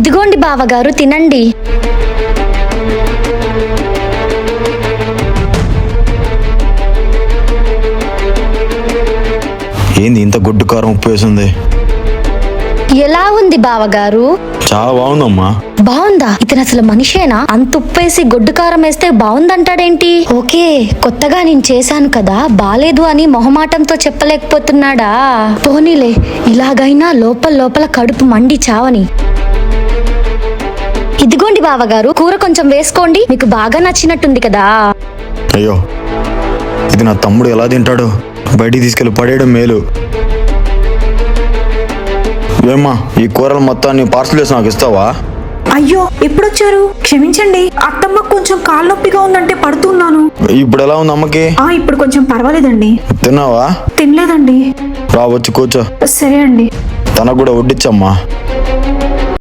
ఇదిగోండి బావగారు తినండి. ఏంది ఇంత గుడ్డు కారం ఉప్పు వేసింది? ఎలా ఉంది బావగారు? చాలా బాగుందమ్మా. బాగుందా? ఇతను అసలు మనిషేనా? అంత ఉప్పేసి గొడ్డు కారం వేస్తే బాగుందంటాడేంటి? ఓకే కొత్తగా నేను చేశాను కదా బాలేదు అని మొహమాటంతో చెప్పలేకపోతున్నాడా? పోనీలే ఇలాగైనా లోపల లోపల కడుపు మండి చావని. ఇదిగోండి బావగారు? కూర కొంచెం వేసుకోండి. మీకు బాగా నచ్చినట్టుంది కదా. అయ్యో ఇది నా తమ్ముడు ఎలా తింటాడు? బయటికి తీసుకెళ్ళి పడేయడం మేలు. ఏమ్మా ఈ కూరలు మొత్తాన్ని పార్సల్ చేసి నాకు ఇస్తావా? అయ్యో ఎప్పుడొచ్చారు? క్షమించండి అత్తమ్మ కొంచెం కాలు నొప్పిగా ఉందంటే పడుతున్నాను. ఇప్పుడు ఎలా ఉంది అమ్మకి? ఆ ఇప్పుడు కొంచెం పర్వాలేదండి. తిన్నావా? తినలేదండి. రా వచ్చి కూర్చో. సరే అండి. తనకు కూడా వడ్డిచ్చమ్మా.